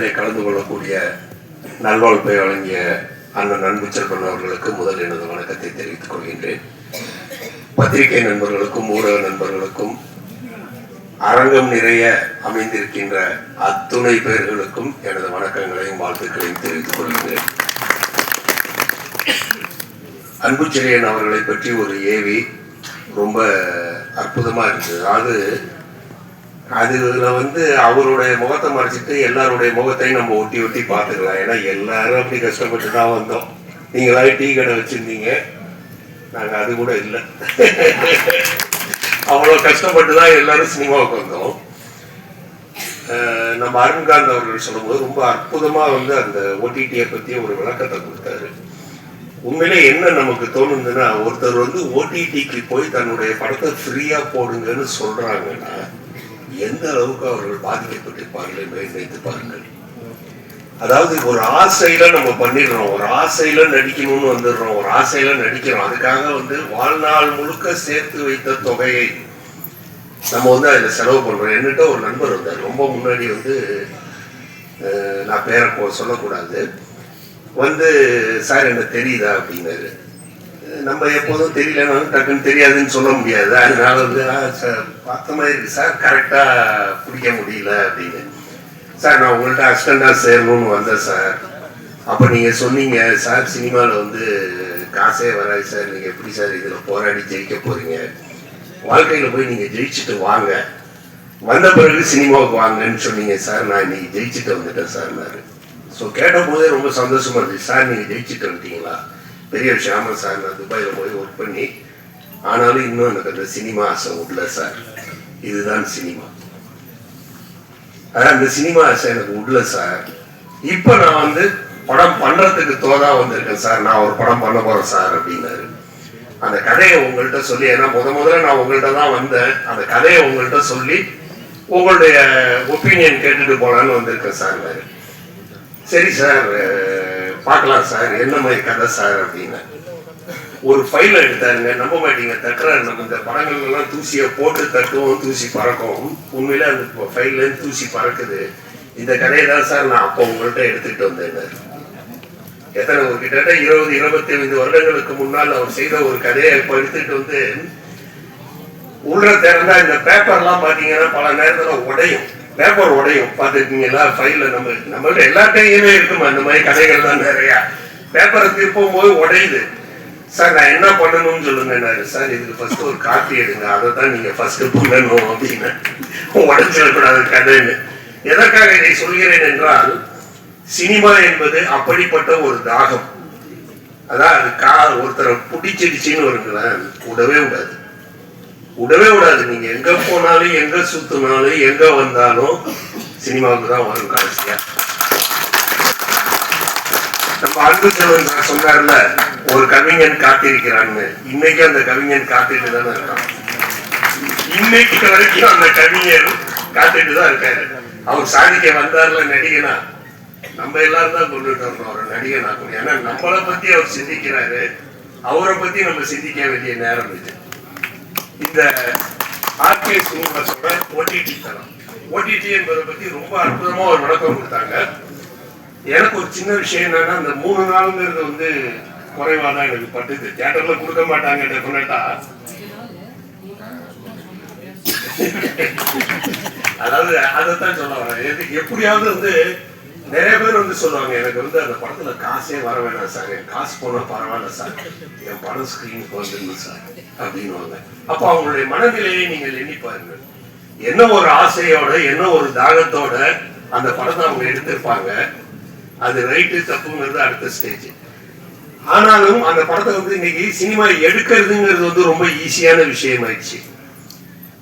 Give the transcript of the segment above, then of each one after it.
நிகழ்விலே கலந்து கொள்ளக்கூடிய நல்வாழ்ப்பை வழங்கிய அண்ணன் அன்பு செல்வன் அவர்களுக்கு முதல் எனது வணக்கத்தை தெரிவித்துக் கொள்கின்றேன். பத்திரிகை நண்பர்களுக்கும் ஊடக நண்பர்களுக்கும் அரங்கம் நிறைய அமைந்திருக்கின்ற அத்துணை பேர்களுக்கும் எனது வணக்கங்களையும் வாழ்த்துக்களையும் தெரிவித்துக் கொள்கின்றேன். அன்புச்செழியன் அவர்களை பற்றி ஒரு ஏவி ரொம்ப அற்புதமாக இருந்தது. அது அதுல வந்து அவருடைய முகத்தை மறைச்சிட்டு எல்லாருடைய முகத்தையும் நம்ம ஒட்டி ஒட்டி பார்த்துக்கலாம். ஏன்னா எல்லாரும் அப்படி கஷ்டப்பட்டு தான் வந்தோம். நீங்களாவே டீ கடை வச்சிருந்தீங்க. நாங்க அது கூட இல்லை. அவ்வளோ கஷ்டப்பட்டு தான் எல்லாரும் சினிமாவுக்கு வந்தோம். நம்ம அருண்காந்த் அவர்கள் சொல்லும்போது ரொம்ப அற்புதமா வந்து அந்த ஓடிடியை பத்தி ஒரு விளக்கத்தை கொடுத்தாரு. உண்மையிலே என்ன நமக்கு தோணுதுன்னா ஒருத்தர் வந்து ஓடிடிக்கு போய் தன்னுடைய படத்தை ஃப்ரீயா போடுங்கன்னு சொல்றாங்கன்னா எந்த அளவுக்கு அவர்கள் பாதிக்கப்பட்டிருப்பார்கள் என்பதை நினைத்து பாருங்கள். அதாவது ஒரு ஆசையில நம்ம பண்ணிடுறோம் ஒரு ஆசையில நடிக்கணும்னு வந்துடுறோம் ஒரு ஆசையில நடிக்கிறோம் அதுக்காக வந்து வாழ்நாள் முழுக்க சேர்த்து வைத்த தொகையை நம்ம வந்து அதில் செலவு பண்றோம். என்னட்ட ஒரு நண்பர் வந்தார் ரொம்ப முன்னாடி வந்து நான் பேரை சொல்லக்கூடாது. வந்து சார் எனக்கு தெரியுதா? அப்படின்னாரு. நம்ம எப்போதும் தெரியலனாலும் டக்குன்னு தெரியாதுன்னு சொல்ல முடியாது. அதனால வந்து சார் பார்த்த மாதிரி இருக்கு. சார் கரெக்டாக பிடிக்க முடியல அப்படின்னு. சார் நான் உங்கள்கிட்ட அசிஸ்டண்டாக சேரணும்னு வந்தேன் சார். அப்போ நீங்கள் சொன்னீங்க சார் சினிமாவில் வந்து காசே வராது சார். நீங்கள் எப்படி சார் இதில் போராடி ஜெயிக்க போகிறீங்க வாழ்க்கையில் போய் நீங்கள் ஜெயிச்சுட்டு வாங்க. வந்த பிறகு சினிமாவுக்கு வாங்கன்னு சொன்னீங்க சார். நான் இன்னைக்கு ஜெயிச்சுட்டு வந்துட்டேன் சார் ஸோ கேட்ட போதே ரொம்ப சந்தோஷமா இருந்துச்சு. சார் நீங்கள் ஜெயிச்சுட்டு வந்துட்டீங்களா? பெரிய விஷயம் சார் நான் துபாயில் போய் ஒர்க் பண்ணி ஆனாலும் இன்னும் எனக்கு அந்த சினிமா ஆசை உள்ள சார். இதுதான் சினிமா. அதான் அந்த சினிமா ஆசை எனக்கு உள்ள சார். இப்போ நான் வந்து படம் பண்ணுறதுக்கு தோதா வந்திருக்கேன் சார். நான் ஒரு படம் பண்ண போகிறேன் சார் அப்படின்னாரு. அந்த கதையை உங்கள்கிட்ட சொல்லி ஏன்னா முத முதல்ல நான் உங்கள்கிட்ட தான் வந்தேன். அந்த கதையை உங்கள்கிட்ட சொல்லி உங்களுடைய ஒப்பீனியன் கேட்டுட்டு போகலான்னு வந்திருக்கேன் சார். சரி சார் பார்க்கலாம் சார் என்ன மாதிரி கதை சார் அப்படின்னு. ஒரு ஃபைல் எடுத்தாருங்க நம்ப மாட்டீங்க தட்டுறாரு நம்ம இந்த படங்கள் எல்லாம் தூசியை போட்டு தட்டுவோம் தூசி பறக்கும். உண்மையில அந்த ஃபைல்ல இருந்து தூசி பறக்குது. இந்த கதையை தான் சார் நான் அப்போ உங்கள்கிட்ட எடுத்துட்டு வந்தேன் எத்தனை ஒரு கிட்டத்தட்ட இருபது இருபத்தி ஐந்து வருடங்களுக்கு முன்னால் அவர் செய்த ஒரு கதையை இப்போ எடுத்துட்டு வந்து உள்ள திறந்தா இந்த பேப்பர்லாம் பார்த்தீங்கன்னா பல நேரத்தில் உடையும். பேப்பர் உடையும் பார்த்துருக்கீங்களா ஃபைல்ல நம்ம நம்மள்ட்ட எல்லாத்தையுமே இருக்குமா? இந்த மாதிரி கதைகள்லாம் நிறையா. பேப்பரை திருப்பும் போது உடையுது. சார் நான் என்ன பண்ணணும்னு சொல்லுங்க சார் இதுக்கு ஃபர்ஸ்ட் ஒரு காப்பி எடுங்க. அதை தான் நீங்க ஃபர்ஸ்ட் பண்ணணும் அப்படின்னு. உடைஞ்சிடக்கூடாது கதைன்னு. எதற்காக இதை சொல்கிறேன் என்றால் சினிமா என்பது அப்படிப்பட்ட ஒரு தாகம். அதான் அது கா ஒருத்தரை பிடிச்சிடுச்சின்னு வருங்களேன் கூடவே விடாது விடவே விடாது. நீங்க எங்க போனாலும் எங்க சுத்தினாலும் எங்க வந்தாலும் சினிமாவுக்கு தான் வரும் கடைசியா. நம்ம அன்பு செல்வன் சார் சொன்னார்ல ஒரு கவிஞன் காத்திருக்கிறான்னு. இன்னைக்கு அந்த கவிஞன் காத்துட்டு தானே இருக்கான். இன்னைக்கு வரைக்கும் அந்த கவிஞர் காத்துட்டு தான் இருக்காரு. அவர் சாதிக்க வந்தார்ல நடிகனா நம்ம எல்லாரும் தான் கொண்டுட்டு வரணும். அவர் நடிகனா கூட ஏன்னா நம்மளை பத்தி அவர் சிந்திக்கிறாரு. அவரை பத்தி நம்ம சிந்திக்க வேண்டிய நேரம் இது. இந்த ஆர்கே சூழ்நிலோட ஓடிடி தரம் ஓடிடி என்பதை பத்தி ரொம்ப அற்புதமா ஒரு விளக்கம் கொடுத்தாங்க. எனக்கு ஒரு சின்ன விஷயம் என்னன்னா அந்த மூணு நாளுங்கிறது வந்து குறைவா தான் எனக்கு பட்டுது. தியேட்டர்ல கொடுக்க மாட்டாங்க டெஃபினட்டா அதாவது அதைத்தான் சொல்ல வரேன். எப்படியாவது வந்து நிறைய பேர் வந்து சொல்லுவாங்க எனக்கு வந்து அந்த படத்துல காசே வர வேணாம் சார். என் காசு போனா பரவாயில்ல சார். என் படம் ஸ்கிரீனுக்கு வந்துடணும் சார் அப்படின்னுவாங்க. அப்போ அவங்களுடைய மனநிலையை நீங்கள் எண்ணி பாருங்கள். என்ன ஒரு ஆசையோட என்ன ஒரு தாகத்தோட அந்த படத்தை அவங்க எடுத்திருப்பாங்க. அது ரைட்டு தப்புங்கிறது அடுத்த ஸ்டேஜ் ஆனாலும் அந்த படத்தை வந்து இன்னைக்கு சினிமா எடுக்கிறதுங்கிறது வந்து ரொம்ப ஈஸியான விஷயம் ஆயிடுச்சு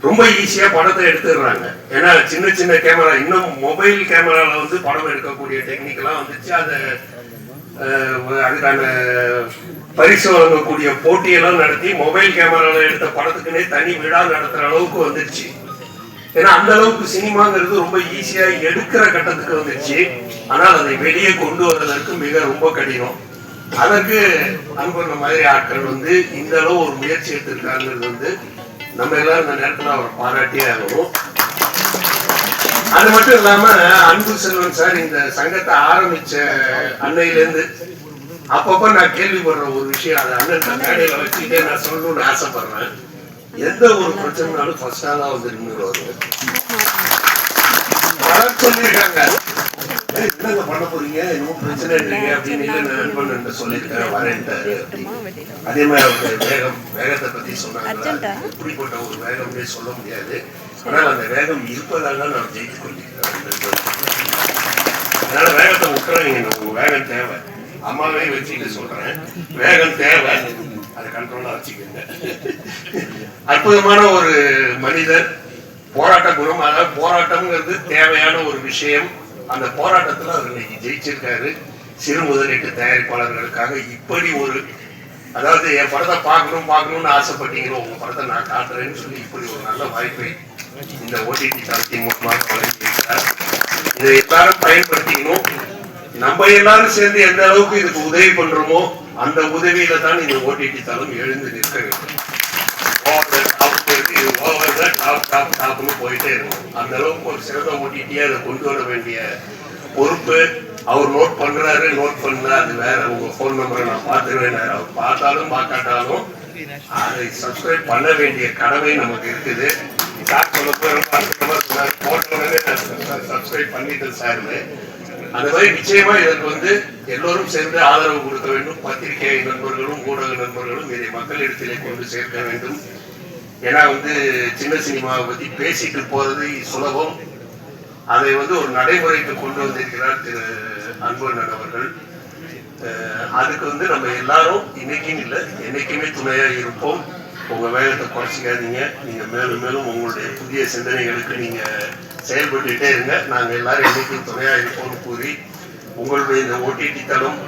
ரொம்ப ஈஸியா படத்தை எடுத்துடுறாங்க. ஏன்னா சின்ன சின்ன கேமரா இன்னும் மொபைல் கேமரால வந்து படம் எடுக்கக்கூடிய டெக்னிக் எல்லாம் வந்துச்சு. அதை அதுக்கான பரிசு வழங்கக்கூடிய போட்டியெல்லாம் நடத்தி மொபைல் கேமரால எடுத்த படத்துக்குன்னே தனி விழா நடத்துற அளவுக்கு வந்துருச்சு. ஏன்னா அந்த அளவுக்கு சினிமாங்கிறது ரொம்ப ஈஸியா எடுக்கிற கட்டத்துக்கு வந்துருச்சு. ஆனால் அதை வெளியே கொண்டு வர்றதற்கு மிக ரொம்ப கடினம். அதற்கு அனுப்புற மாதிரி ஆட்கள் வந்து இந்த அளவு ஒரு முயற்சி எடுத்திருக்காங்கிறது வந்து நம்ம எல்லாரும் இந்த நேரத்தில் அவர் பாராட்டியே ஆகணும். அது மட்டும் இல்லாம அன்பு செல்வன் சார் இந்த சங்கத்தை ஆரம்பிச்ச அன்னையிலேருந்து அப்பப்ப நான் கேள்விப்படுற ஒரு விஷயம் அது அண்ணன் மேடையில வச்சுக்கிட்டே நான் சொல்லணும்னு ஆசைப்படுறேன். எந்த ஒரு பிரச்சனைனாலும் ஃபர்ஸ்டாக தான் வந்து நின்று பலர் சொல்லியிருக்காங்க. என்னங்க பண்ண போறீங்க? இன்னும் பிரச்சனை இல்லைங்க அப்படின்னு சொல்லியிருக்கேன் வரேன்ட்டாரு. அதே மாதிரி அவருக்கு வேகம் வேகத்தை பத்தி சொன்னாங்க எப்படிப்பட்ட ஒரு வேகம்னே சொல்ல முடியாது. ஆனால் அந்த வேகம் இருப்பதால் நான் ஜெயித்து கொண்டிருக்கிறேன் அதனால வேகத்தை விட்டுறாங்க உங்க வேகம் தேவை. அம்மாவே வச்சுட்டு சொல்றேன். வேகம் தேவை. அதை கண்ட்ரோலா வச்சுக்கோங்க. அற்புதமான ஒரு மனிதர். போராட்ட குணம் அதாவது போராட்டம்ங்கிறது தேவையான ஒரு விஷயம். அந்த போராட்டத்தில் அவர் இன்னைக்கு ஜெயிச்சிருக்காரு. சிறு முதலீட்டு தயாரிப்பாளர்களுக்காக இப்படி ஒரு அதாவது என் படத்தை பார்க்கணும் பார்க்கணும்னு ஆசைப்பட்டீங்களோ உங்க படத்தை நான் காட்டுறேன்னு சொல்லி இப்படி ஒரு நல்ல வாய்ப்பை இந்த ஓடிடி தளத்தின் மூலமாக வழங்கியிருக்கிறார். இதை எல்லாரும் பயன்படுத்திக்கணும். நம்ம எல்லாரும் சேர்ந்து எந்த அளவுக்கு இதுக்கு உதவி பண்றோமோ அந்த உதவியில தான் இந்த ஓடிடி தளம் எழுந்து நிற்க வேண்டும். இது over the top, top, போயிட்டே இருக்கும். அந்த அளவுக்கு ஒரு சிறந்த ஓடிடியா அதை கொண்டு வர வேண்டிய பொறுப்பு அவர் நோட் பண்றாரு நோட் பண்ணல அது வேற உங்க ஃபோன் நம்பரை நான் பார்த்துருவேன் அவர் பார்த்தாலும் பார்க்காட்டாலும் அதை சப்ஸ்கிரைப் பண்ண வேண்டிய கடமை நமக்கு இருக்குது. சார் சொல்ல போய் போட்ட உடனே சப்ஸ்கிரைப் பண்ணிட்டேன் சார்னு அந்த மாதிரி நிச்சயமா இதற்கு வந்து எல்லோரும் சேர்ந்து ஆதரவு கொடுக்க வேண்டும். பத்திரிகை நண்பர்களும் ஊடக நண்பர்களும் இதை மக்களிடத்திலே கொண்டு சேர்க்க வேண்டும். ஏன்னா வந்து சின்ன சினிமாவை பத்தி பேசிட்டு போறது சுலபம். அதை வந்து ஒரு நடைமுறைக்கு கொண்டு வந்திருக்கிறார் திரு அன்பண்ணன் அவர்கள். அதுக்கு வந்து நம்ம எல்லாரும் இன்னைக்குன்னு இல்லை என்னைக்குமே துணையா இருப்போம். உங்க வேகத்தை குறைச்சிக்காதீங்க. நீங்க மேலும் மேலும் உங்களுடைய புதிய சிந்தனைகளுக்கு நீங்க செயல்பட்டுட்டே இருங்க. நாங்க எல்லாரும் என்னைக்கும் துணையா இருப்போம்னு கூறி உங்களுடைய இந்த ஓடிடி தளம்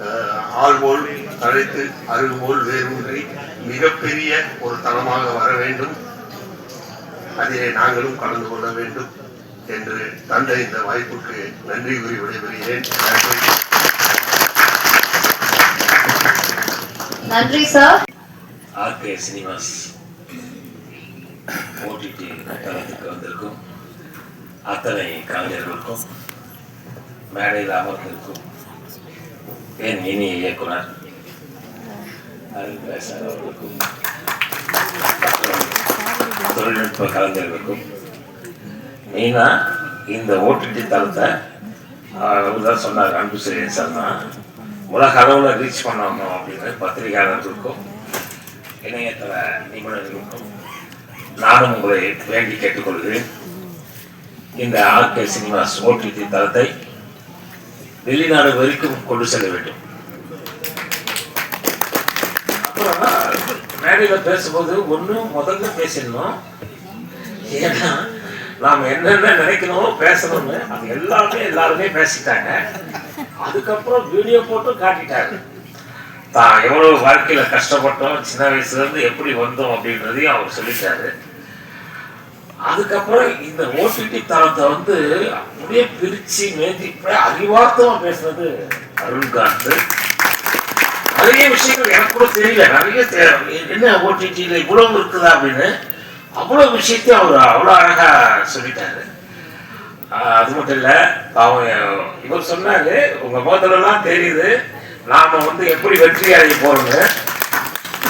அஹ், ஆள்போல் அழைத்து அருள்போல் வேறு மிகப்பெரிய ஒரு தளமாக வர வேண்டும். அதிலே நாங்களும் கலந்து கொள்ள வேண்டும் என்று தந்த இந்த வாய்ப்புக்கு நன்றி கூறி விடைபெறுகிறேன். நன்றி சார். ஆர்கே சினிமாஸ் ஓடிடி தளத்துக்கு வந்திருக்கும். அத்தனை கலைஞர்களுக்கும் மேடையில் அமர்ந்திருக்கும் என் இனிய இயக்குனர் அருள் பேசர் அவர்களுக்கும் தொழில்நுட்ப கலைஞர்களுக்கும். மெயினாக இந்த ஓடிடி தளத்தை தான் சொன்னார் அன்பு சிறியன் சார் தான் உலக அளவில் ரீச் பண்ணணும் அப்படின்னு பத்திரிகையாளர்களுக்கும் இணையதள நிபுணர்களுக்கும் நானும் உங்களை வேண்டி கேட்டுக்கொள்கிறேன். இந்த ஆர்கே சினிமாஸ் ஓடிடி தளத்தை வெளிநாடு வரைக்கும் கொண்டு செல்ல வேண்டும். மேடையில் பேசும்போது ஒன்றும் முதல்ல பேசிடணும். ஏன்னா நாம் என்னென்ன நினைக்கணுமோ பேசணும்னு அது எல்லாமே எல்லாருமே பேசிட்டாங்க. அதுக்கப்புறம் வீடியோ போட்டு காட்டிட்டாங்க. தான் எவ்வளவு வாழ்க்கையில கஷ்டப்பட்டோம் சின்ன வயசுல இருந்து எப்படி வந்தோம் அப்படின்றதையும் அவர் சொல்லிட்டாரு. அதுக்கப்புறம் இந்த ஓடிடி தளத்தை வந்து அப்படியே பிரிச்சு மேஞ்சி அப்படியே அறிவார்த்தமா பேசுனது அருண்காந்த் நிறைய விஷயங்கள் எனக்கு கூட தெரியல. நிறைய என்ன ஓடிடியில் இவ்வளவு இருக்குதா அப்படின்னு அவ்வளோ விஷயத்தையும் அவர் அவ்வளோ அழகாக சொல்லிட்டாரு. அது மட்டும் இல்லை பாவம் இவர் சொன்னாரு உங்கள் முகத்துலலாம் தெரியுது. நாம் வந்து எப்படி வெற்றி அடைய போறோம்னு.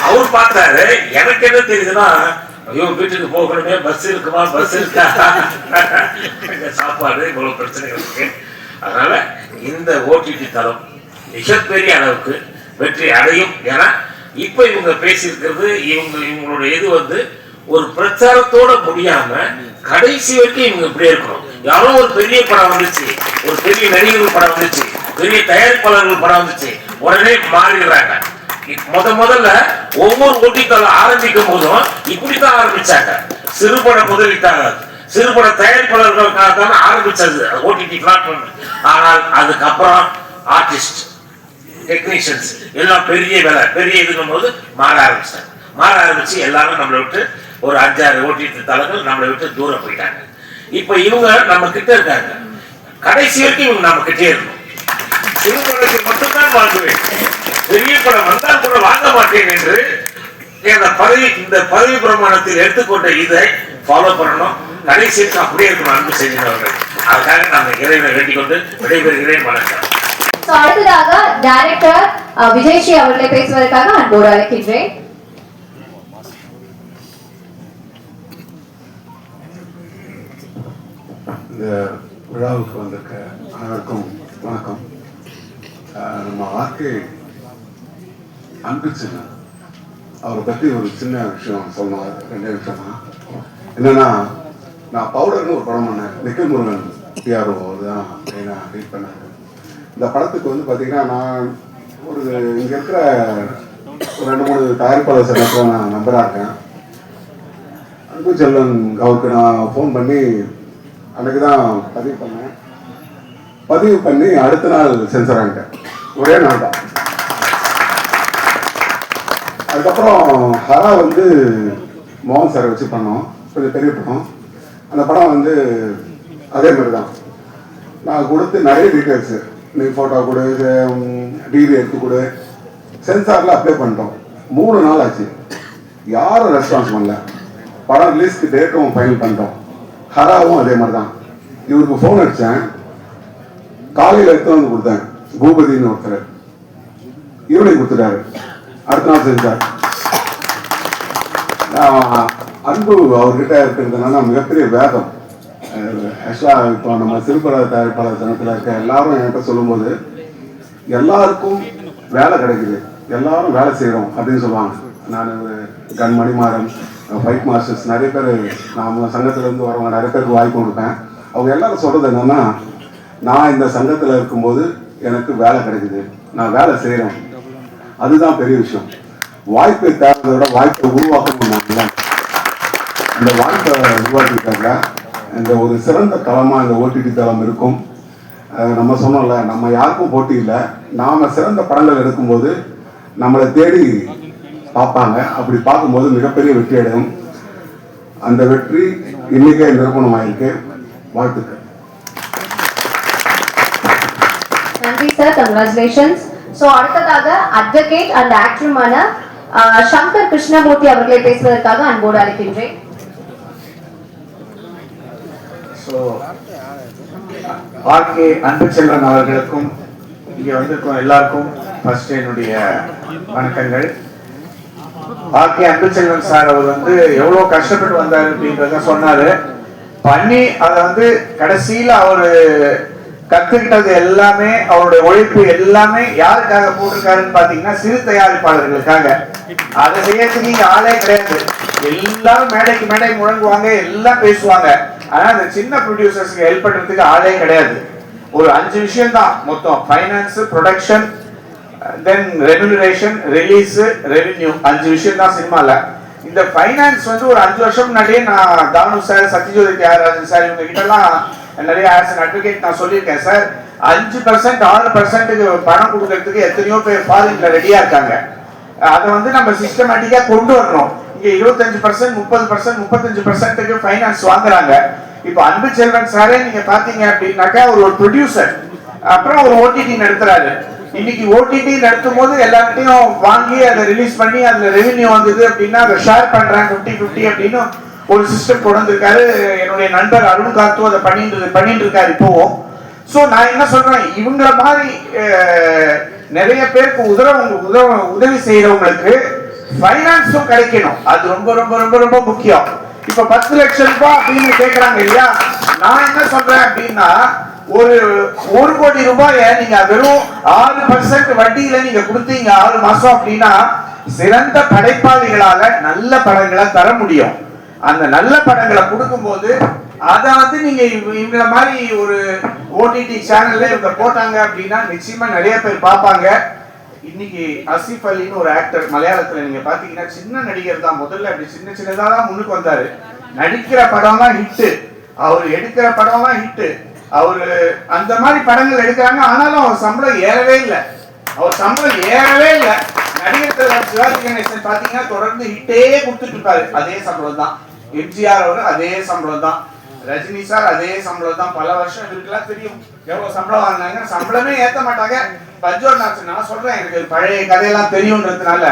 அவர் பார்த்தாரு எனக்கு என்ன தெரியுதுன்னா ஐயோ வீட்டுக்கு போகணுமே பஸ் இருக்குமா பஸ் இருக்கா? சாப்பாடு இவ்வளோ பிரச்சனைகள் இருக்கு. அதனால் இந்த ஓடிடி தளம் மிகப்பெரிய அளவுக்கு வெற்றி அடையும் ஏன்னா இப்ப இவங்க பேசியிருக்கிறது இவங்க இவங்களுடைய இது வந்து ஒரு பிரச்சாரத்தோட முடியாம கடைசி வரைக்கும் இவங்க இப்படியே இருக்கணும். யாரோ ஒரு பெரிய படம் வந்துச்சு ஒரு பெரிய நடிகர்கள் படம் வந்துச்சு பெரிய தயாரிப்பாளர்கள் படம் வந்துச்சு உடனே மாறிடுறாங்க. முத முதல்ல ஒவ்வொரு ஓட்டித்தளம் ஆரம்பிக்கும் போதும் இப்படித்தான் ஆரம்பிச்சாங்க. சிறுபட முதலீட்டாக சிறுபட தயாரிப்பாளர்களுக்காக தான் ஆரம்பிச்சது ஓடிடி பிளாட்ஃபார்ம் ஆனால் அதுக்கப்புறம் ஆர்டிஸ்ட் டெக்னீஷியன்ஸ் எல்லாம் பெரிய வேலை. பெரிய இதுங்கும் போது மாற ஆரம்பிச்சாங்க. மாற ஆரம்பிச்சு எல்லாரும் நம்மளை விட்டு ஒரு அஞ்சாறு ஓட்டிட்டு தலைகள் நம்மளை விட்டு தூரம் போயிட்டாங்க. இப்ப இவங்க நம்ம கிட்ட இருக்காங்க. கடைசி வரைக்கும் இவங்க நம்ம கிட்டே இருக்கணும் சிறுபடத்தை மட்டும்தான் வாங்குவேன் பெரிய படம் வந்தால் கூட வாங்க மாட்டேன் என்று இந்த பதவி இந்த பதவி பிரமாணத்தில் எடுத்துக்கொண்ட இதை ஃபாலோ பண்ணணும். கடைசி அப்படியே இருக்கணும் அன்பு செய்கிறவர்கள் அதுக்காக நான் இறைவனை வேண்டிக் கொண்டு விடைபெறுகிறேன். வணக்கம். So, அடுத்ததாக டைரக்டர் விஜய்ஸ்ரீ அவர்களை பேசுவதற்காக அன்போடு அழைக்கின்றேன். இந்த விழாவுக்கு வந்திருக்க அனைவருக்கும் வணக்கம். நம்ம ஆர்கே அன்பு சின்ன அவரை பற்றி ஒரு சின்ன விஷயம் சொல்லணும் ரெண்டே விஷயம் என்னன்னா நான் பவுடர்னு ஒரு படம் பண்ணேன். நிக்கல் முருகன் பிஆர்ஓ தான் நான் ரீட் பண்ணாரு. இந்த படத்துக்கு வந்து பார்த்தீங்கன்னா நான் ஒரு இங்கே இருக்கிற ஒரு ரெண்டு மூணு தயாரிப்பாளர் சங்கத்தில் நான் நம்பராக இருக்கேன். அன்பு செல்வன் அவருக்கு நான் ஃபோன் பண்ணி அன்னைக்கு தான் பதிவு பண்ணேன். பதிவு பண்ணி அடுத்த நாள் சென்சர் ஆகிட்டேன் ஒரே நாள் தான். அதுக்கப்புறம் ஹரா வந்து மோகன் சாரை வச்சு பண்ணோம். கொஞ்சம் பெரிய படம். அந்த படம் வந்து அதே மாதிரி தான். நான் கொடுத்து நிறைய டீட்டெயில்ஸு நீ ஃபோட்டோ கொடு டிவி எடுத்து கொடு. சென்சாரில் அப்ளை பண்ணிட்டோம். மூணு நாள் ஆச்சு. யாரும் ரெஸ்பான்ஸ் பண்ணல. படம் ரிலீஸ்க்கு டேட்டும் ஃபைனல் பண்ணிட்டோம். ஹராவும் அதே மாதிரி தான் இவருக்கு ஃபோன் அடித்தேன் காலையில் எடுத்து வந்து கொடுத்தேன். பூபதினு ஒருத்தர். ஈவினிங் கொடுத்துட்டாரு. அடுத்த நாள் செஞ்சார். நான் அன்பு அவர்கிட்ட இருக்கிறதுனால மிகப்பெரிய வேகம் ஆக்சுவலாக இப்போ நம்ம சிறுபட தயாரிப்பாளர் தினத்தில் இருக்க எல்லாரும் என்கிட்ட சொல்லும்போது எல்லாருக்கும் வேலை கிடைக்குது. எல்லாரும் வேலை செய்கிறோம் அப்படின்னு சொல்லுவாங்க. நான் கன் மணிமாறன் ஃபைட் மாஸ்டர்ஸ் நிறைய பேர் நாம் சங்கத்திலேருந்து வரவங்க நிறைய பேருக்கு வாய்ப்பு கொடுப்பேன். அவங்க எல்லாரும் சொல்கிறது என்னென்னா நான் இந்த சங்கத்தில் இருக்கும்போது எனக்கு வேலை கிடைக்குது. நான் வேலை செய்கிறேன் அதுதான் பெரிய விஷயம். வாய்ப்பை தேடுறதை விட வாய்ப்பை உருவாக்கணும்னாங்கல்ல இந்த வாய்ப்பை உருவாக்கிட்டாங்க இந்த ஒரு சிறந்த தளமாக இந்த ஓடிடி தளம் இருக்கும். நம்ம சொன்னோம்ல நம்ம யாருக்கும் போட்டி இல்லை. நாம் சிறந்த படங்கள் எடுக்கும்போது நம்மளை தேடி பார்ப்பாங்க. அப்படி பார்க்கும்போது மிகப்பெரிய வெற்றி அடையும். அந்த வெற்றி இன்னைக்கே நிரூபணமாயிருக்கு. வாழ்த்துக்கள். நன்றி சார் கங்க்ராச்சுலேஷன்ஸ் ஸோ அடுத்ததாக அட்வொகேட் அண்ட் ஆக்டருமான சங்கர் கிருஷ்ணமூர்த்தி அவர்களை பேசுவதற்காக அன்போடு அழைக்கின்றேன். ஸோ செல்வன் அன்புச்செல்வன் அவர்களுக்கும் இங்கே வந்திருக்கும் எல்லாருக்கும் ஃபர்ஸ்ட் என்னுடைய வணக்கங்கள். ஆர்கே அன்புச்செல்வன் சார் அவர் வந்து எவ்வளோ கஷ்டப்பட்டு வந்தார் அப்படின்றத சொன்னாரு. பண்ணி அதை வந்து கடைசியில் அவர் கத்துக்கிட்டது எல்லாமே அவருடைய உழைப்பு எல்லாமே யாருக்காக போட்டிருக்காருன்னு பாத்தீங்கன்னா சிறு தயாரிப்பாளர்களுக்காக. அதை செய்யறதுக்கு இங்க ஆளே கிடையாது. எல்லாரும் மேடைக்கு மேடை முழங்குவாங்க எல்லாம் பேசுவாங்க. ஆனா அந்த சின்ன ப்ரொடியூசர்ஸ்க்கு ஹெல்ப் பண்றதுக்கு ஆளே கிடையாது. ஒரு அஞ்சு விஷயம் தான் மொத்தம். Finance production then remuneration release revenue அஞ்சு விஷயம் தான் சினிமால. இந்த ஃபைனான்ஸ் வந்து ஒரு அஞ்சு வருஷம் முன்னாடியே நான் தானு சார் சத்யஜோதி தியாகராஜன் சார் இவங்க கிட்டலாம் நிறைய ஆஸ் அன் அட்வொகேட் நான் சொல்லியிருக்கேன் சார் அஞ்சு பர்சன்ட் ஆறு பர்சன்ட்டுக்கு பணம் கொடுக்கறதுக்கு எத்தனையோ பேர் ஃபாரின்ல ரெடியா இருக்காங்க. அதை வந்து நம்ம சிஸ்டமேட்டிக்கா கொண்டு வரணும். இங்க இருபத்தஞ்சு பர்சன்ட் முப்பது பர்சன்ட் முப்பத்தஞ்சு பர்சன்ட்டுக்கு ஃபைனான்ஸ் வாங்குறாங்க. இப்போ அன்பு செல்வன் சாரே நீங்க பாத்தீங்க அப்படின்னாக்கா ஒரு ஒரு ப்ரொடியூசர் அப்புறம் ஒரு ஓடிடி நடத்துறாரு. இன்னைக்கு ஓடிடி நடத்தும் போது எல்லார்கிட்டையும் வாங்கி அதை ரிலீஸ் பண்ணி அதுல ரெவென்யூ வந்தது அப்படின்னா அதை ஷேர் பண்றேன் ஃபிஃப்டி ஃபிஃப்டி அப்படின்னு ஒரு சிஸ்டம் கொண்டு வந்திருக்காரு என்னுடைய நண்பர் அருண் காத்து அதை பண்ணிட்டு பண்ணிட்டு இருக்காரு இப்போவும் ஸோ நான் என்ன சொல்றேன்? இவங்கள மாதிரி நிறைய பேருக்கு உதவ உதவ உதவி செய்யறவங்களுக்கு ஃபைனான்ஸும் கிடைக்கணும். அது ரொம்ப ரொம்ப ரொம்ப ரொம்ப முக்கியம். இப்ப பத்து லட்சம் ரூபாய் அப்படின்னு கேக்குறாங்க இல்லையா? நான் என்ன சொல்றேன் அப்படின்னா ஒரு ஒரு கோடி ரூபாய நீங்க வெறும் ஆறு பர்சன்ட் வட்டியில நீங்க கொடுத்தீங்க ஆறு மாசம் அப்படின்னா சிறந்த படைப்பாளிகளால நல்ல படங்களை தர முடியும். அந்த நல்ல படங்களை கொடுக்கும்போது அதை வந்து நீங்க இவங்கள மாதிரி ஒரு ஓடிடி சேனல்ல இவங்க போட்டாங்க அப்படின்னா நிச்சயமா நிறைய பேர் பார்ப்பாங்க. இன்னைக்கு அசிஃப் அலின்னு ஒரு ஆக்டர் மலையாளத்துல நீங்க பாத்தீங்கன்னா சின்ன நடிகர் தான். முதல்ல அப்படி சின்ன சின்னதா தான் முன்னுக்கு வந்தாரு. நடிக்கிற படம் தான் ஹிட்டு அவர் எடுக்கிற படம் தான் ஹிட்டு அவரு அந்த மாதிரி படங்கள் எடுக்கிறாங்க. ஆனாலும் அவர் சம்பளம் ஏறவே இல்லை. அவர் சம்பளம் ஏறவே இல்லை. நடிகர் தலைவர் சிவாஜி கணேசன் பாத்தீங்கன்னா தொடர்ந்து ஹிட்டே கொடுத்துட்டு இருப்பாரு. அதே சம்பளம் தான் எம்ஜிஆர் அவர் அதே சம்பளம் தான் ரஜினி சார் அதே சம்பளம் தான் பல வருஷம் இவருக்கெல்லாம் தெரியும். எவ்வளவு சம்பளம் வாங்கினாங்க? சம்பளமே ஏத்த மாட்டாங்க. பஞ்சோர் நான் சொல்றேன் எனக்கு பழைய கதையெல்லாம் தெரியுன்றதுனால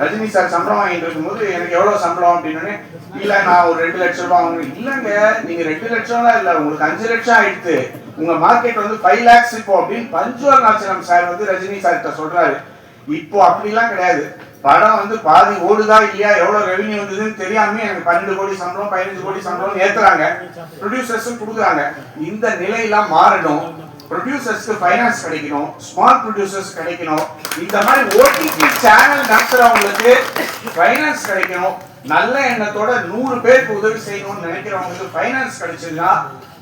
ரஜினி சார் சம்பளம் வாங்கிட்டு இருக்கும்போது எனக்கு எவ்வளவு சம்பளம் அப்படின்னு இல்ல நான் ஒரு ரெண்டு லட்சம் ரூபாய் வாங்கணும் இல்லங்க நீங்க ரெண்டு லட்சம்லாம் இல்ல உங்களுக்கு அஞ்சு லட்சம் ஆயிடுத்து உங்க மார்க்கெட் வந்து ஃபைவ் லேக்ஸ் இப்போ. அப்படின்னு பஞ்சுவர் நாச்சனம் சார் வந்து ரஜினி சார் கிட்ட சொல்றாரு. இப்போ அப்படிலாம் கிடையாது. படம் வந்து பாதி ஓடுதா இல்லையா எவ்வளவு ரெவென்யூ வந்ததுன்னு தெரியாம எனக்கு பன்னெண்டு கோடி சம்பளம் பதினஞ்சு கோடி சம்பளம் ஏத்துறாங்க. ப்ரொடியூசர்ஸும் கொடுக்குறாங்க. இந்த நிலையெல்லாம் மாறணும். ப்ரொடியூசர்ஸ்க்கு ஃபைனான்ஸ் கிடைக்கணும். ஸ்மால் ப்ரொடியூசர்ஸ் கிடைக்கணும். இந்த மாதிரி ஓடிடி சேனல் நடத்துறவங்களுக்கு ஃபைனான்ஸ் கிடைக்கணும். நல்ல எண்ணத்தோட நூறு பேருக்கு உதவி செய்யணும்னு நினைக்கிறவங்களுக்கு ஃபைனான்ஸ் கிடைச்சதுன்னா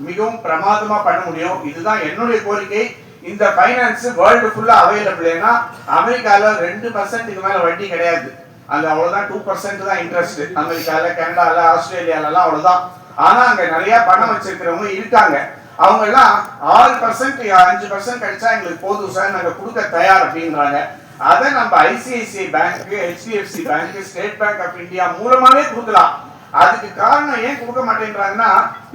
மிகவும் பிரமாதமா பண்ண முடியும். இதுதான் என்னுடைய கோரிக்கை. இந்த ஃபைனான்ஸ் வேர்ல்டு ஃபுல்லா அவைலபிள் ஏன்னா அமெரிக்கால ரெண்டு பர்சன்ட்டுக்கு மேல வட்டி கிடையாது. அது அவ்வளவுதான் டூ பர்சன்ட் தான் இன்ட்ரெஸ்ட் அமெரிக்கால கனடால ஆஸ்திரேலியாலலாம் அவ்வளவுதான். ஆனா அங்க நிறைய பணம் வச்சிருக்கிறவங்க இருக்காங்க. அவங்க எல்லாம் ஆறு பர்சன்ட் அஞ்சு பர்சன்ட் கிடைச்சா எங்களுக்கு போதும் சார். நாங்க கொடுக்க தயார் அப்படின்றாங்க. அதை நம்ம ICICI bank HDFC bank State Bank of India மூலமாவே கொடுக்கலாம். அதுக்கு காரணம் ஏன் கொடுக்க மாட்டேன்றாங்கன்னா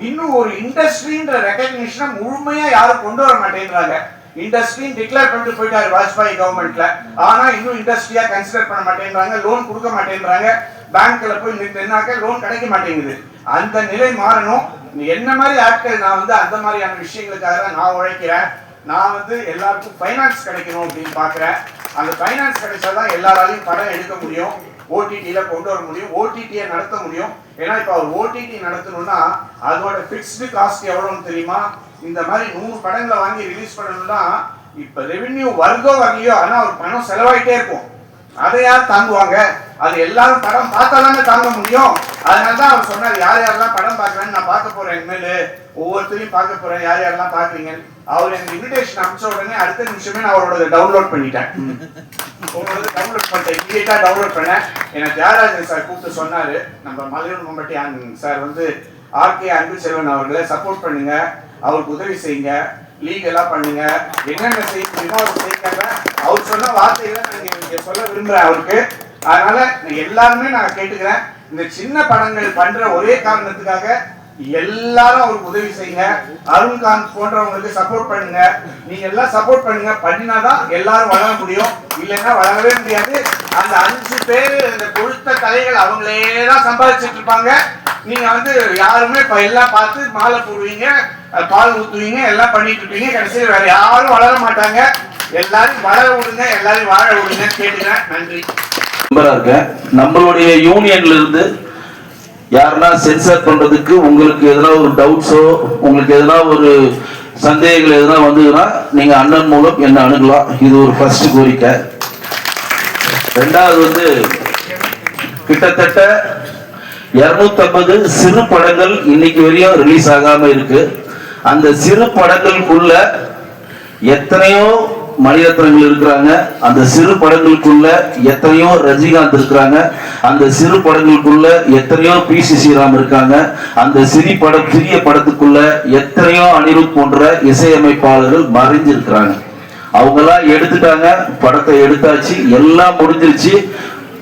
இன்னும் ஒரு இண்டஸ்ட்ரின்ற ரெகக்னிஷனை முழுமையா யாரும் கொண்டு வர மாட்டேன்றாங்க. இண்டஸ்ட்ரின்னு டிக்ளேர் பண்ணிட்டு போயிட்டாரு வாஜ்பாய் கவர்மெண்ட்ல ஆனா இன்னும் இண்டஸ்ட்ரியா கன்சிடர் பண்ண மாட்டேன்றாங்க லோன் கொடுக்க மாட்டேன்றாங்க. பேங்க்ல போய் நின்னாக்க லோன் கிடைக்க மாட்டேங்குது. அந்த நிலை மாறணும். என்ன மாதிரி ஆட்கள் நான் வந்து அந்த மாதிரியான விஷயங்களுக்காக தான் நான் உழைக்கிறேன். நான் வந்து எல்லாருக்கும் ஃபைனான்ஸ் கிடைக்கணும் அப்படின்னு பாக்குறேன் அந்த ஃபைனான்ஸ் கிடைச்சாதான் எல்லாராலையும் படம் எடுக்க முடியும். ஓடிடியில் கொண்டு வர முடியும் ஓடிடியை நடத்த முடியும். ஏன்னா இப்போ அவர் ஓடிடி நடத்தணும்னா அதோட ஃபிக்ஸ்டு காஸ்ட் எவ்வளோன்னு தெரியுமா? இந்த மாதிரி நூறு படங்களை வாங்கி ரிலீஸ் பண்ணணும்னா இப்போ ரெவென்யூ வருதோ வரலையோ ஆனால் அவர் பணம் செலவாயிட்டே இருக்கும். அதை யார் தாங்குவாங்க? அது எல்லாரும் படம் பார்த்தா தானே தாங்க முடியும். அதனால தான் அவர் சொன்னார் யார் யாரெல்லாம் படம் பார்க்குறேன்னு நான் பார்க்க போறேன் இனிமேல். ஒவ்வொருத்தரையும் பார்க்க போறேன். யார் யாரெல்லாம் பார்க்குறீங்க அவர் எனக்கு இன்விடேஷன் அனுப்பிச்ச உடனே அடுத்த நிமிஷமே நான் அவரோட டவுன்லோட் பண்ணிட்டேன். உங்களோட டவுன்லோட் பண்ணிட்டேன். இமீடியட்டாக டவுன்லோட் பண்ணேன். எனக்கு தியாகராஜன் சார் கூப்பிட்டு சொன்னார். நம்ம மலையூர் மம்பட்டி சார் வந்து ஆர்கே அன்பு செல்வன் அவர்களை சப்போர்ட் பண்ணுங்க. அவருக்கு உதவி செய்யுங்க. லீகலா பண்ணுங்க. என்னென்ன செய்ய முடியுமோ அவர் செய்யுங்க அவர் சொன்ன வார்த்தைகளை நான் இங்க சொல்ல விரும்புறேன் அவருக்கு. அதனால எல்லாருமே நான் கேட்டுக்கிறேன். இந்த சின்ன படங்கள் பண்ற ஒரே காரணத்துக்காக எல்லாரும் அவருக்கு உதவி செய்யுங்க. அருண்காந்த் போன்றவங்களுக்கு சப்போர்ட் பண்ணுங்க. நீங்க எல்லாம் சப்போர்ட் பண்ணுங்க. பண்ணினாதான் எல்லாரும் வளர முடியும். இல்லைன்னா வளரவே முடியாது. அந்த அஞ்சு பேர் இந்த கொழுத்த கலைகள் அவங்களே தான் சம்பாதிச்சிட்டு இருப்பாங்க. நீங்க வந்து யாருமே எல்லாம் பார்த்து மாலை போடுவீங்க பால் ஊத்துவீங்க எல்லாம் பண்ணிட்டு இருப்பீங்க. கடைசியில் வேற யாரும் வளர மாட்டாங்க. எல்லாரும் வளர விடுங்க எல்லாரும் வாழ விடுங்க கேட்டுக்கிறேன் நன்றி. இருக்கேன் நம்மளுடைய யூனியன்ல இருந்து யாருன்னா சென்சார் பண்றதுக்கு உங்களுக்கு எதனா ஒரு டவுட்ஸோ உங்களுக்கு எதனா ஒரு சந்தேகங்கள் எதனா வந்ததுன்னா நீங்க அண்ணன் மூலம் என்ன அணுகலாம். இது ஒரு ஃபர்ஸ்ட் கோரிக்கை. ரெண்டாவது வந்து கிட்டத்தட்ட 250 சிறு படங்கள் இன்னைக்கு வரையும் ரிலீஸ் ஆகாம இருக்கு. அந்த சிறு படங்களுக்குள்ள எத்தனையோ மணிரத்னங்கள் இருக்கிறாங்க. அந்த சிறு படங்களுக்குள்ள எத்தனையோ ரஜினிகாந்த் இருக்கிறாங்க. அந்த சிறு படங்களுக்குள்ள எத்தனையோ பி சி ஸ்ரீராம் இருக்காங்க. அந்த சிறி படம் சிறிய படத்துக்குள்ள எத்தனையோ அனிருத் போன்ற இசையமைப்பாளர்கள் மறைஞ்சிருக்கிறாங்க. அவங்கெல்லாம் எடுத்துட்டாங்க. படத்தை எடுத்தாச்சு. எல்லாம் முடிஞ்சிருச்சு.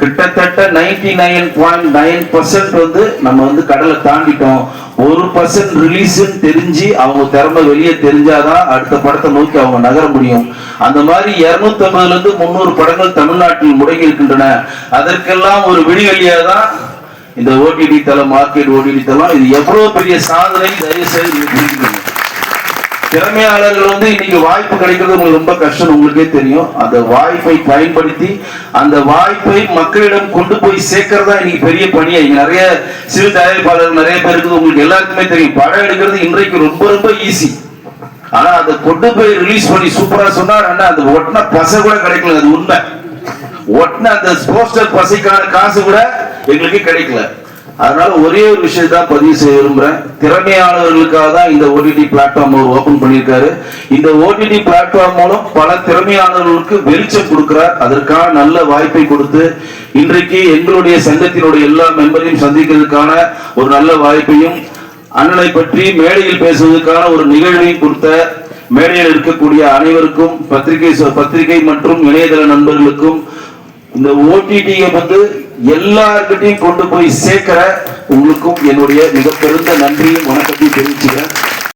கிட்டத்தட்ட ninety nine point nine percent வந்து நம்ம வந்து கடலை தாண்டிட்டோம். ஒரு பர்சன்ட் ரிலீஸ் தெரிஞ்சு அவங்க திறமை வெளியே தெரிஞ்சாதான் அடுத்த படத்தை நோக்கி அவங்க நகர முடியும். அந்த மாதிரி 250 ல இருந்து முந்நூறு படங்கள் தமிழ்நாட்டில் முடங்கி இருக்கின்றன அதற்கெல்லாம் ஒரு விடிவெளியா தான் இந்த ஓடிடி தளம் மார்க்கெட் ஓடிடி தளம். இது எவ்வளவு பெரிய சாதனை? தயவு செய்து திறமையாளர்கள் வந்து இன்னைக்கு வாய்ப்பு கிடைக்கிறது உங்களுக்கு ரொம்ப கஷ்டம் உங்களுக்கே தெரியும். அந்த வாய்ப்பை பயன்படுத்தி அந்த வாய்ப்பை மக்களிடம் கொண்டு போய் சேர்க்கறதா இன்னைக்கு பெரிய பணியா? இங்க நிறைய சிறு தயாரிப்பாளர்கள் நிறைய பேர் இருக்குது. உங்களுக்கு எல்லாருக்குமே தெரியும். படம் எடுக்கிறது இன்றைக்கு ரொம்ப ரொம்ப ஈஸி ஆனா அதை கொண்டு போய் ரிலீஸ் பண்ணி சூப்பரா சொன்னார் அண்ணா அந்த ஒட்டின பசை கூட கிடைக்கல அது உண்மை. ஒட்டின அந்த போஸ்டர் பசைக்கான காசு கூட எங்களுக்கு கிடைக்கல. அதனால ஒரே ஒரு விஷயம் பதிவு செய்ய விரும்புறேன். திறமையாளர்களுக்காக தான் இந்த ஓடிடி பிளாட்ஃபார்ம் அவர் ஓபன் பண்ணியிருக்காரு. இந்த ஓடிடி பிளாட்ஃபார்ம் மூலம் பல திறமையாளர்களுக்கு வெளிச்சம் கொடுக்கிறார். அதற்கான நல்ல வாய்ப்பை கொடுத்து இன்றைக்கு எங்களுடைய சங்கத்தினுடைய எல்லா மெம்பரையும் சந்திக்கிறதுக்கான ஒரு நல்ல வாய்ப்பையும் அண்ணனை பற்றி மேடையில் பேசுவதற்கான ஒரு நிகழ்வையும் கொடுத்த மேடையில் இருக்கக்கூடிய அனைவருக்கும் பத்திரிகை பத்திரிகை மற்றும் இணையதள நண்பர்களுக்கும் இந்த ஓடிடியை வந்து எல்லார்கிட்டையும் கொண்டு போய் சேர்க்கிற உங்களுக்கும் என்னுடைய மிக பெருந்த நன்றியும் வணக்கத்தையும் தெரிவிச்சுக்கிறேன்.